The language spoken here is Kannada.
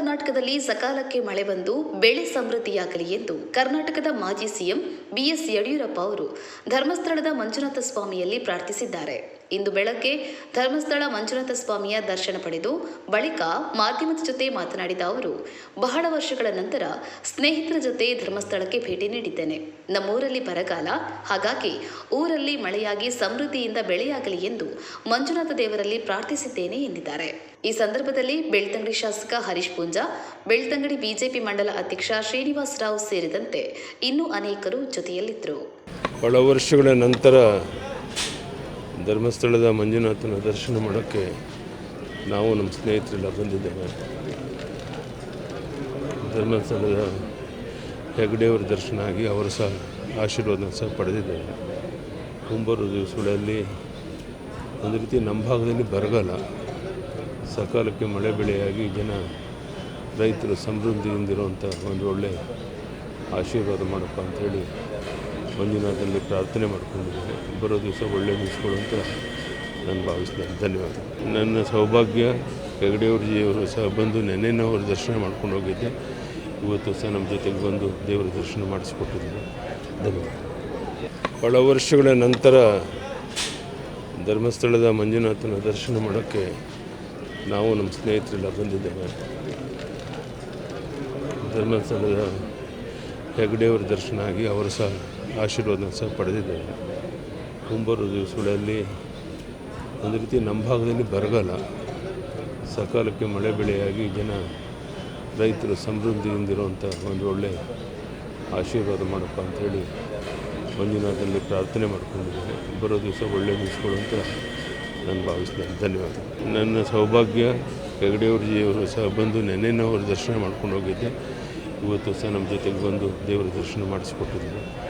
ಕರ್ನಾಟಕದಲ್ಲಿ ಸಕಾಲಕ್ಕೆ ಮಳೆ ಬಂದು ಬೆಳೆ ಸಮೃದ್ಧಿಯಾಗಲಿ ಎಂದು ಕರ್ನಾಟಕದ ಮಾಜಿ ಸಿಎಂ ಬಿಎಸ್ ಯಡಿಯೂರಪ್ಪ ಅವರು ಧರ್ಮಸ್ಥಳದ ಮಂಜುನಾಥ ಸ್ವಾಮಿಯಲ್ಲಿ ಪ್ರಾರ್ಥಿಸಿದ್ದಾರೆ. ಇಂದು ಬೆಳಗ್ಗೆ ಧರ್ಮಸ್ಥಳ ಮಂಜುನಾಥ ಸ್ವಾಮಿಯ ದರ್ಶನ ಪಡೆದು ಬಳಿಕ ಮಾಧ್ಯಮದ ಜೊತೆ ಮಾತನಾಡಿದ ಅವರು, ಬಹಳ ವರ್ಷಗಳ ನಂತರ ಸ್ನೇಹಿತರ ಜೊತೆ ಧರ್ಮಸ್ಥಳಕ್ಕೆ ಭೇಟಿ ನೀಡಿದ್ದೇನೆ. ನಮ್ಮೂರಲ್ಲಿ ಬರಗಾಲ, ಹಾಗಾಗಿ ಊರಲ್ಲಿ ಮಳೆಯಾಗಿ ಸಮೃದ್ಧಿಯಿಂದ ಬೆಳೆಯಾಗಲಿ ಎಂದು ಮಂಜುನಾಥ ದೇವರಲ್ಲಿ ಪ್ರಾರ್ಥಿಸಿದ್ದೇನೆ ಎಂದಿದ್ದಾರೆ. ಈ ಸಂದರ್ಭದಲ್ಲಿ ಬೆಳ್ತಂಗಡಿ ಶಾಸಕ ಹರೀಶ್ ಪೂಂಜಾ, ಬೆಳ್ತಂಗಡಿ ಬಿಜೆಪಿ ಮಂಡಲ ಅಧ್ಯಕ್ಷ ಶ್ರೀನಿವಾಸ್ ರಾವ್ ಸೇರಿದಂತೆ ಇನ್ನೂ ಅನೇಕರು ಜೊತೆಯಲ್ಲಿದ್ದರು. ಬಹಳ ವರ್ಷಗಳ ನಂತರ ಧರ್ಮಸ್ಥಳದ ಮಂಜುನಾಥನ ದರ್ಶನ ಮಾಡೋಕ್ಕೆ ನಾವು ನಮ್ಮ ಸ್ನೇಹಿತರೆಲ್ಲ ಬಂದಿದ್ದೇವೆ. ಧರ್ಮಸ್ಥಳದ ಹೆಗ್ಡೆಯವರ ದರ್ಶನ ಆಗಿ ಅವರು ಸಹ ಆಶೀರ್ವಾದ ಸಹ ಪಡೆದಿದ್ದೇವೆ ಮುಂಬರುವ ದಿವಸಗಳಲ್ಲಿ ಒಂದು ರೀತಿ ನಮ್ಮ ಭಾಗದಲ್ಲಿ ಬರಗಾಲ ಸಕಾಲಕ್ಕೆ ಮಳೆ ಬೆಳೆಯಾಗಿ ಜನ ರೈತರು ಸಮೃದ್ಧಿಯಿಂದಿರುವಂಥ ಒಂದು ಒಳ್ಳೆಯ ಆಶೀರ್ವಾದ ಮಾಡಪ್ಪ ಅಂಥೇಳಿ ಮಂಜುನಾಥಲ್ಲಿ ಪ್ರಾರ್ಥನೆ ಮಾಡ್ಕೊಂಡಿದ್ದೇನೆ. ಬರೋ ದಿವಸ ಒಳ್ಳೆಯ ದಿವಸಗಳು ಅಂತ ನಾನು ಭಾವಿಸ್ತೇನೆ. ಧನ್ಯವಾದ ನನ್ನ ಸೌಭಾಗ್ಯ ಹೆಗಡೆಯವ್ರಜಿಯವರು ಸಹ ಬಂದು ನೆನ್ನೆನೂ ಅವ್ರ ದರ್ಶನ ಮಾಡ್ಕೊಂಡು ಹೋಗಿದ್ದೆ. ಇವತ್ತು ಸಹ ನಮ್ಮ ಜೊತೆಗೆ ಬಂದು ದೇವರ ದರ್ಶನ ಮಾಡಿಸ್ಕೊಟ್ಟಿದ್ದಾರೆ. ಧನ್ಯವಾದ ಹಲ ವರ್ಷಗಳ ನಂತರ ಧರ್ಮಸ್ಥಳದ ಮಂಜುನಾಥನ ದರ್ಶನ ಮಾಡೋಕ್ಕೆ ನಾವು ನಮ್ಮ ಸ್ನೇಹಿತರೆಲ್ಲ ಬಂದಿದ್ದೇವೆ. ಧರ್ಮಸ್ಥಳದ ಹೆಗಡೆಯವ್ರ ದರ್ಶನ ಆಗಿ ಅವರು ಸಹ ಆಶೀರ್ವಾದ ಸಹ ಪಡೆದಿದ್ದೇವೆ ಮುಂಬರುವ ದಿವಸಗಳಲ್ಲಿ ಒಂದು ರೀತಿ ನಮ್ಮ ಭಾಗದಲ್ಲಿ ಬರಗಾಲ. ಸಕಾಲಕ್ಕೆ ಮಳೆ ಬೆಳೆಯಾಗಿ ಜನ ರೈತರು ಸಮೃದ್ಧಿಯಿಂದಿರುವಂಥ ಒಂದು ಒಳ್ಳೆಯ ಆಶೀರ್ವಾದ ಮಾಡಪ್ಪ ಅಂಥೇಳಿ ಮಂಜುನಾಥಲ್ಲಿ ಪ್ರಾರ್ಥನೆ ಮಾಡ್ಕೊಂಡಿದ್ದೇನೆ. ಬರೋ ದಿವಸ ಒಳ್ಳೆಯ ದಿವಸಗಳು ಅಂತ ನಾನು ಭಾವಿಸ್ತೇನೆ. ಧನ್ಯವಾದ. ನನ್ನ ಸೌಭಾಗ್ಯ ಹೆಗಡೆಯವ್ರಜಿಯವರು ಸಹ ಬಂದು ಅವ್ರ ದರ್ಶನ ಮಾಡ್ಕೊಂಡು ಹೋಗಿದ್ದೆ. ಇವತ್ತು ಸಹ ನಮ್ಮ ಜೊತೆಗೆ ಬಂದು ದೇವರ ದರ್ಶನ ಮಾಡಿಸ್ಕೊಟ್ಟಿದ್ದಾರೆ.